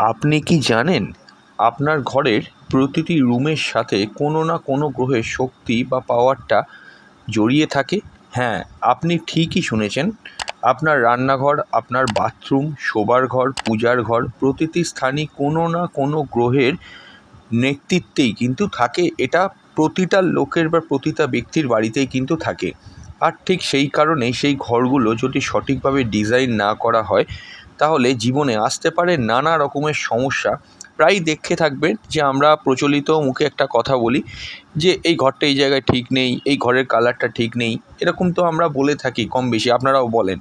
আপনি কি জানেন আপনার ঘরের প্রতিটি রুমের সাথে কোনো না কোনো গ্রহের শক্তি বা পাওয়ারটা জড়িয়ে থাকে? হ্যাঁ আপনি ঠিকই শুনেছেন। আপনার রান্নাঘর, আপনার বাথরুম, শোবার ঘর, পূজার ঘর প্রতিটি স্থানই কোনো না কোনো গ্রহের নেতৃত্বেই কিন্তু থাকে। এটা প্রতিটা লোকের বা প্রতিটা ব্যক্তির বাড়িতেই কিন্তু থাকে। আর ঠিক সেই কারণেই সেই ঘরগুলো যদি সঠিকভাবে ডিজাইন না করা হয় তাহলে জীবনে আসতে পারে নানা রকমের সমস্যা। প্রায় দেখে থাকবেন যে আমরা প্রচলিত মুখে একটা কথা বলি যে, এই ঘরটা এই জায়গায় ঠিক নেই, এই ঘরের কালারটা ঠিক নেই। এরকম তো আমরা বলে থাকি কম বেশি, আপনারাও বলেন।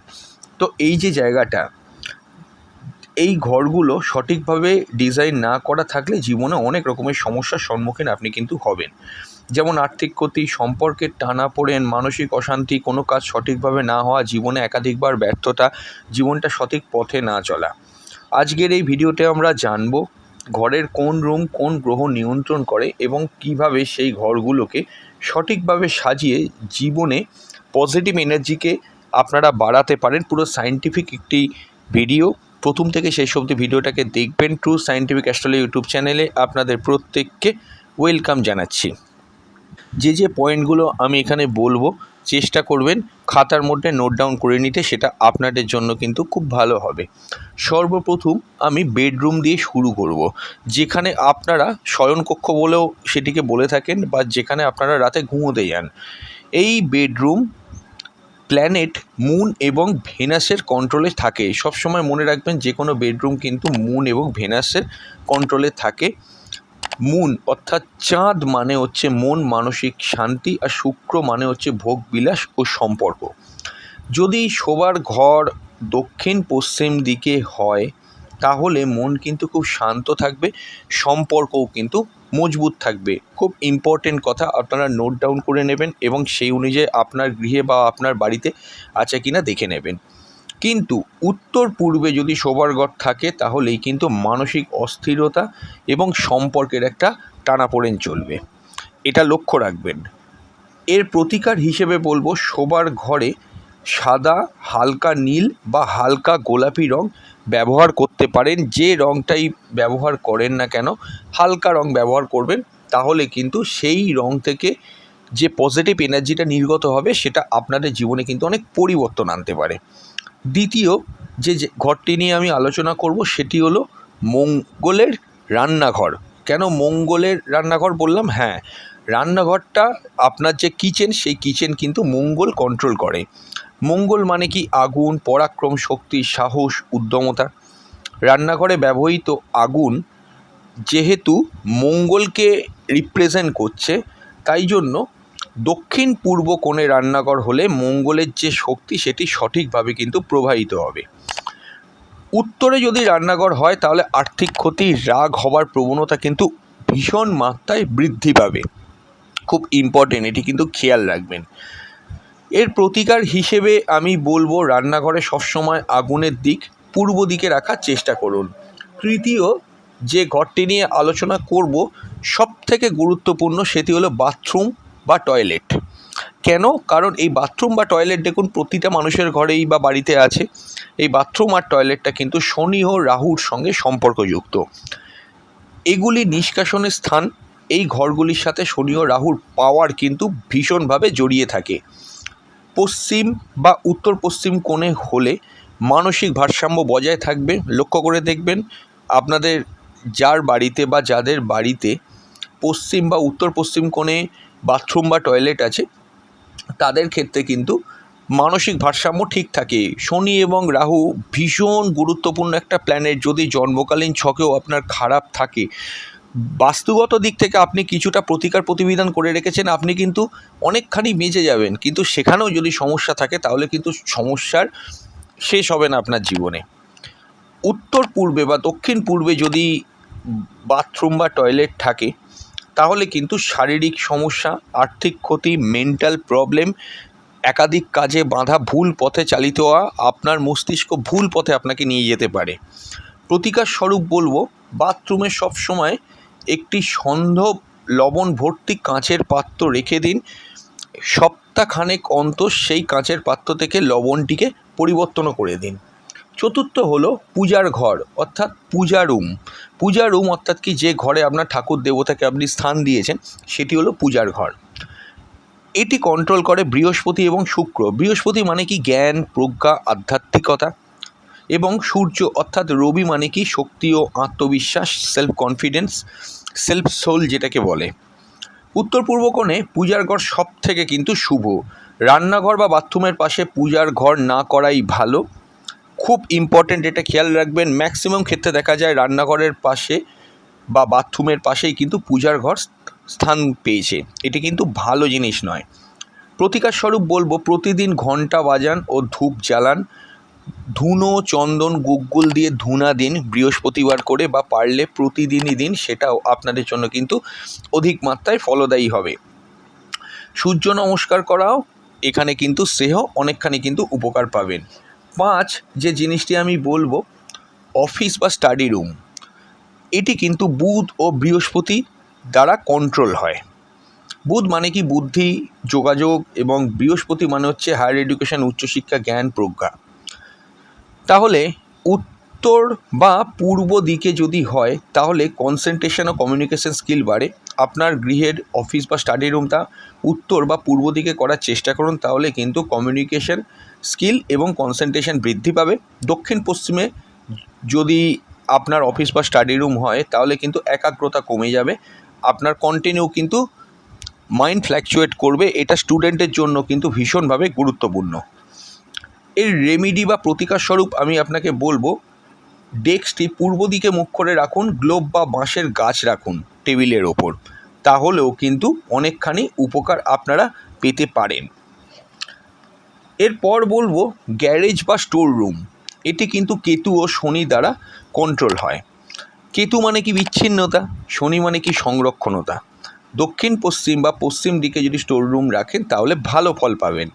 তো এই যে জায়গাটা, এই ঘরগুলো সঠিকভাবে ডিজাইন না করা থাকলে জীবনে অনেক রকমের সমস্যার সম্মুখীন আপনি কিন্তু হবেন। যেমন আর্থিক ক্ষতি, সম্পর্কের টানাপোড়েন মানসিক অশান্তি, কোনো কাজ সঠিকভাবে না হওয়া, জীবনে একাধিকবার ব্যর্থতা, জীবনটা সঠিক পথে না চলা। আজকের এই ভিডিওতে আমরা জানব ঘরের কোন রুম কোন গ্রহ নিয়ন্ত্রণ করে এবং কীভাবে সেই ঘরগুলোকে সঠিকভাবে সাজিয়ে জীবনে পজিটিভ এনার্জিকে আপনারা বাড়াতে পারেন। পুরো সায়েন্টিফিক একটি ভিডিও প্রথম থেকে শেষ অবধি ভিডিওটাকে দেখবেন। ট্রু সায়েন্টিফিক অ্যাস্ট্রোলজি ইউটিউব চ্যানেলে আপনাদের প্রত্যেককে ওয়েলকাম জানাচ্ছি। যে যে পয়েন্টগুলো আমি এখানে বলব, চেষ্টা করবেন খাতার মধ্যে নোট ডাউন করে নিতে, সেটা আপনাদের জন্য কিন্তু খুব ভালো হবে। সর্বপ্রথম আমি বেডরুম দিয়ে শুরু করব। যেখানে আপনারা শয়নকক্ষ বলেও সেটিকে বলে থাকেন বা যেখানে আপনারা রাতে ঘুমোতে যান। এই বেডরুম প্ল্যানেট মুন এবং ভেনাসের কন্ট্রোলে থাকে। সবসময় মনে রাখবেন যে কোনো বেডরুম কিন্তু মুন এবং ভেনাসের কন্ট্রোলে থাকে। মুন, অর্থাৎ চাঁদ মানে হচ্ছে মন, মানসিক শান্তি, আর শুক্র মানে হচ্ছে ভোগ, বিলাস ও সম্পর্ক। যদি শোবার ঘর দক্ষিণ পশ্চিম দিকে হয়, তাহলে মন কিন্তু খুব শান্ত থাকবে, সম্পর্কও কিন্তু মজবুত থাকবে। খুব ইম্পর্টেন্ট কথা, আপনারা নোট ডাউন করে নেবেন এবং সেই অনুযায়ী আপনার গৃহে বা আপনার বাড়িতে আছে কিনা দেখে নেবেন। কিন্তু উত্তর পূর্বে যদি শোবার ঘর থাকে, তাহলেই কিন্তু মানসিক অস্থিরতা এবং সম্পর্কের একটা টানাপোড়েন চলবে। এটা লক্ষ্য রাখবেন। এর প্রতিকার হিসেবে বলব, শোবার ঘরে সাদা, হালকা নীল বা হালকা গোলাপি রং ব্যবহার করতে পারেন। যে রংটাই ব্যবহার করেন না কেন, হালকা রং ব্যবহার করবেন, তাহলে কিন্তু সেই রং থেকে যে পজিটিভ এনার্জিটা নির্গত হবে, সেটা আপনাদের জীবনে কিন্তু অনেক পরিবর্তন আনতে পারে। দ্বিতীয় যে ঘরটি নিয়ে আমি আলোচনা করব সেটি হলো মঙ্গলের রান্নাঘর। কেন মঙ্গলের রান্নাঘর বললাম? হ্যাঁ রান্নাঘরটা আপনার যে কিচেন, সেই কিচেন কিন্তু মঙ্গল কন্ট্রোল করে। মঙ্গল মানে কি? আগুন, পরাক্রম, শক্তি, সাহস, উদ্যমতা। রান্নাঘরে ব্যবহৃত আগুন যেহেতু মঙ্গলকে রিপ্রেজেন্ট করছে, তাই জন্য দক্ষিণ পূর্ব কোণে রান্নাঘর হলে মঙ্গলের যে শক্তি সেটি সঠিকভাবে কিন্তু প্রবাহিত হবে। উত্তরে যদি রান্নাঘর হয়, তাহলে আর্থিক ক্ষতি, রাগ হবার প্রবণতা কিন্তু ভীষণ মাত্রায় বৃদ্ধি পাবে। খুব ইম্পর্টেন্ট এটি কিন্তু খেয়াল রাখবেন। এর প্রতিকার হিসেবে আমি বলব, রান্নাঘরে সবসময় আগুনের দিক পূর্ব দিকে রাখার চেষ্টা করুন। তৃতীয়, যে ঘরটি নিয়ে আলোচনা করব সব থেকে গুরুত্বপূর্ণ সেটি হলো বাথরুম বা টয়লেট কেন? কারণ এই বাথরুম বা টয়লেট দেখুন, প্রতিটা মানুষের ঘরেই বা বাড়িতে আছে। এই বাথরুম আর টয়লেটটা কিন্তু শনি ও রাহুর সঙ্গে সম্পর্কযুক্ত। এগুলি নিষ্কাশনের স্থান, এই ঘরগুলির সাথে শনি ও রাহুর পাওয়ার কিন্তু ভীষণভাবে জড়িয়ে থাকে। পশ্চিম বা উত্তর পশ্চিম কোণে হলে মানসিক ভারসাম্য বজায় থাকবে, লক্ষ্য করে দেখবেন, আপনাদের যার বাড়িতে বা যাদের বাড়িতে পশ্চিম বা উত্তর পশ্চিম কোণে বাথরুম বা টয়লেট আছে, তাদের ক্ষেত্রে কিন্তু মানসিক ভারসাম্য ঠিক থাকে। শনি এবং রাহু ভীষণ গুরুত্বপূর্ণ একটা প্ল্যানেট যদি জন্মকালীন ছকেও আপনার খারাপ থাকে। বাস্তুগত দিক থেকে আপনি কিছুটা প্রতিকার প্রতিবিধান করে রেখেছেন, আপনি কিন্তু অনেকখানি বেঁচে যাবেন। কিন্তু সেখানেও যদি সমস্যা থাকে, তাহলে কিন্তু সমস্যার শেষ হবে না আপনার জীবনে। উত্তর পূর্বে বা দক্ষিণ পূর্বে যদি বাথরুম বা টয়লেট থাকে তাহলে কিন্তু শারীরিক সমস্যা, আর্থিক ক্ষতি মেন্টাল প্রবলেম একাধিক কাজে বাঁধা ভুল পথে চালিত হওয়া আপনার মস্তিষ্ক ভুল পথে আপনাকে নিয়ে যেতে পারে। প্রতিকার স্বরূপ বলব বাথরুমে সবসময় একটি সন্ধব লবণ ভর্তি কাঁচের পাত্র রেখে দিন। সপ্তাহখানেক অন্তর সেই কাঁচের পাত্র থেকে লবণটিকে পরিবর্তনও করে দিন। চতুর্থ হলো পূজার ঘর, অর্থাৎ পূজা রুম। পূজা রুম অর্থাৎ কি যে ঘরে আপনার ঠাকুর দেবতাকে আপনি স্থান দিয়েছেন, সেটি হলো পূজার ঘর। এটি কন্ট্রোল করে বৃহস্পতি এবং শুক্র। বৃহস্পতি মানে কি জ্ঞান, প্রজ্ঞা, আধ্যাত্মিকতা এবং সূর্য, অর্থাৎ রবি মানে কি শক্তি ও আত্মবিশ্বাস সেলফ কনফিডেন্স সেলফ সোল যেটাকে বলে। উত্তর পূর্ব কোণে পূজার ঘর সব থেকে কিন্তু শুভ। রান্নাঘর বা বাথরুমের পাশে পূজার ঘর না করাই ভালো। খুব ইম্পর্ট্যান্ট এটা খেয়াল রাখবেন ম্যাক্সিমাম ক্ষেত্রে দেখা যায় রান্নাঘরের পাশে বা বাথরুমের পাশেই কিন্তু পূজার ঘর স্থান পেয়েছে। এটি কিন্তু ভালো জিনিস নয়। প্রতিকার স্বরূপ বলব, প্রতিদিন ঘণ্টা বাজান ও ধূপ জ্বালান। ধুনো, চন্দন, গুগ্গুল দিয়ে ধুনা দিন, বৃহস্পতিবার করে বা পারলে প্রতিদিনই দিন, সেটাও আপনাদের জন্য কিন্তু অধিক মাত্রায় ফলদায়ী হবে। সূর্য নমস্কার করাও, এখানে কিন্তু শ্রেয় অনেকখানি কিন্তু উপকার পাবেন। পাঁচ যে জিনিসটি আমি বলব, অফিস বা স্টাডি রুম, এটি কিন্তু বুধ ও বৃহস্পতি দ্বারা কন্ট্রোল হয়। বুধ মানে কি? বুদ্ধি, যোগাযোগ এবং বৃহস্পতি মানে হচ্ছে হায়ার এডুকেশন, উচ্চশিক্ষা, জ্ঞান, প্রজ্ঞা। তাহলে উত্তর বা পূর্ব দিকে যদি হয়, তাহলে কনসেন্ট্রেশন ও কমিউনিকেশন স্কিল বাড়ে। আপনার গৃহের অফিস বা স্টাডি রুমটা উত্তর বা পূর্ব দিকে করার চেষ্টা করুন, তাহলে কিন্তু কমিউনিকেশন স্কিল এবং কনসেন্ট্রেশন বৃদ্ধি পাবে। দক্ষিণ পশ্চিমে যদি আপনার অফিস বা স্টাডি রুম হয়, তাহলে কিন্তু একাগ্রতা কমে যাবে। আপনার কন্টিনিউ কিন্তু মাইন্ড ফ্ল্যাকচুয়েট করবে। এটা স্টুডেন্টের জন্য কিন্তু ভীষণভাবে গুরুত্বপূর্ণ। এর রেমিডি বা প্রতিকার স্বরূপ আমি আপনাকে বলব ডেস্কটি পূর্ব দিকে মুখ করে রাখুন গ্লোব বা বাঁশের গাছ রাখুন টেবিলের ওপর। তাহলেও কিন্তু অনেকখানি উপকার আপনারা পেতে পারেন। এরপর বলব গ্যারেজ বা স্টোর রুম এটি কিন্তু কেতু ও শনি দ্বারা কন্ট্রোল হয়। কেতু মানে কি বিচ্ছিন্নতা? শনি মানে কি সংরক্ষণতা। দক্ষিণ, পশ্চিম বা পশ্চিম দিকে যদি স্টোর রুম রাখেন, তাহলে ভালো ফল পাবেন।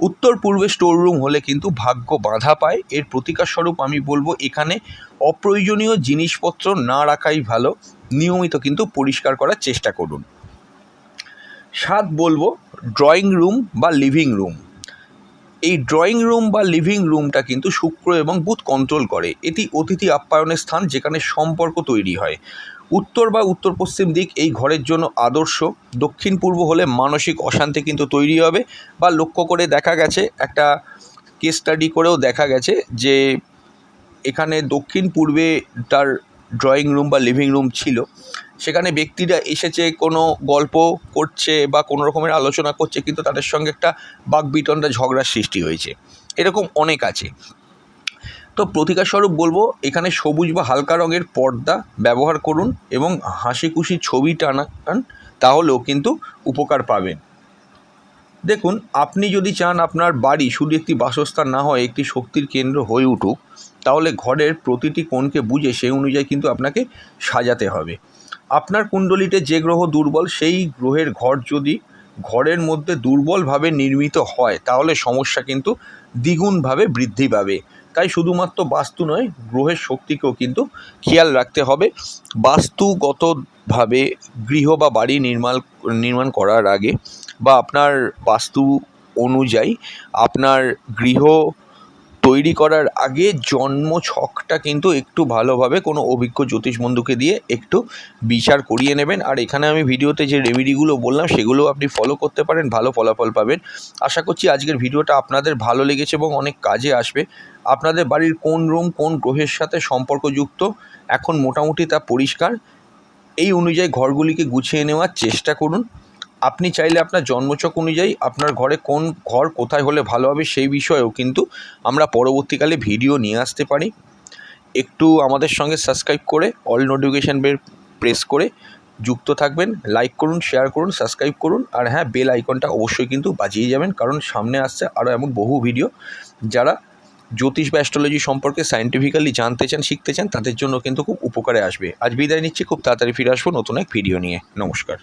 উত্তর পূর্বে স্টোর রুম হলে কিন্তু ভাগ্য বাধা পায়। এর প্রতিকার স্বরূপ আমি বলব এখানে অপ্রয়োজনীয় জিনিসপত্র না রাখাই ভালো। নিয়মিত কিন্তু পরিষ্কার করার চেষ্টা করুন। সাত বলব ড্রয়িং রুম বা লিভিং রুম এই ড্রয়িং রুম বা লিভিং রুমটা কিন্তু শুক্র এবং বুধ কন্ট্রোল করে। এটি অতিথি আপ্যায়নের স্থান যেখানে সম্পর্ক তৈরি হয়। উত্তর বা উত্তর পশ্চিম দিক এই ঘরের জন্য আদর্শ। দক্ষিণ পূর্ব হলে মানসিক অশান্তি কিন্তু তৈরি হবে বা লক্ষ্য করে দেখা গেছে, একটা কেস স্টাডি করেও দেখা গেছে যে এখানে দক্ষিণ পূর্বে তার ড্রয়িং রুম বা লিভিং রুম ছিল, সেখানে ব্যক্তিরা এসেছে, কোনো গল্প করছে বা কোনো রকমের আলোচনা করছে, কিন্তু তাদের সঙ্গে একটা বাকবিতণ্ডা, ঝগড়ার সৃষ্টি হয়েছে। এরকম অনেক আছে। তো প্রতিকার স্বরূপ বলব, এখানে সবুজ বা হালকা রঙের পর্দা ব্যবহার করুন এবং হাসি খুশি ছবি টানান তাহলেও কিন্তু উপকার পাবেন। দেখুন, আপনি যদি চান আপনার বাড়ি শুধু একটি বাসস্থান না হয়, একটি শক্তির কেন্দ্র হয়ে উঠুক তাহলে ঘরের প্রতিটি কোণকে বুঝে সেই অনুযায়ী কিন্তু আপনাকে সাজাতে হবে। আপনার কুণ্ডলিতে যে গ্রহ দুর্বল, সেই গ্রহের ঘর যদি ঘরের মধ্যে দুর্বলভাবে নির্মিত হয়, তাহলে সমস্যা কিন্তু দ্বিগুণভাবে বৃদ্ধি পাবে। তাই শুধুমাত্র বাস্তু নয়, গ্রহের শক্তিকেও কিন্তু খেয়াল রাখতে হবে। বাস্তুগতভাবে গৃহ বা বাড়ি নির্মাণ নির্মাণ করার আগে বা আপনার বাস্তু অনুযায়ী আপনার গৃহ তৈরি করার আগে জন্ম ছকটা কিন্তু একটু ভালোভাবে কোনো অভিজ্ঞ জ্যোতিষ বন্ধুকে দিয়ে একটু বিচার করিয়ে নেবেন। আর এখানে আমি ভিডিওতে যে রেমেডিগুলো বললাম সেগুলো আপনি ফলো করতে পারেন, ভালো ফলাফল পাবেন। আশা করছি আজকের ভিডিওটা আপনাদের ভালো লেগেছে এবং অনেক কাজে আসবে। আপনাদের বাড়ির কোন রুম কোন গ্রহের সাথে সম্পর্কযুক্ত? এখন মোটামুটি তা পরিষ্কার। এই অনুযায়ী ঘরগুলিকে গুছিয়ে নেওয়ার চেষ্টা করুন। আপনি চাইলে আপনার জন্মচক অনুযায়ী আপনার ঘরে কোন ঘর কোথায় হলে ভালো হবে সেই বিষয়েও কিন্তু আমরা পরবর্তীকালে ভিডিও নিয়ে আসতে পারি। একটু আমাদের সঙ্গে সাবস্ক্রাইব করে, অল নোটিফিকেশান বেল প্রেস করে যুক্ত থাকবেন, লাইক করুন, শেয়ার করুন, সাবস্ক্রাইব করুন আর হ্যাঁ বেল আইকনটা অবশ্যই কিন্তু বাজিয়ে যাবেন কারণ সামনে আসছে আরও এমন বহু ভিডিও যারা জ্যোতিষ বা অ্যাস্ট্রোলজি সম্পর্কে সায়েন্টিফিক্যালি জানতে চান, শিখতে চান তাদের জন্য কিন্তু খুব উপকারে আসবে। আজ বিদায় নিচ্ছি, খুব তাড়াতাড়ি ফিরে আসব নতুন এক ভিডিও নিয়ে। নমস্কার।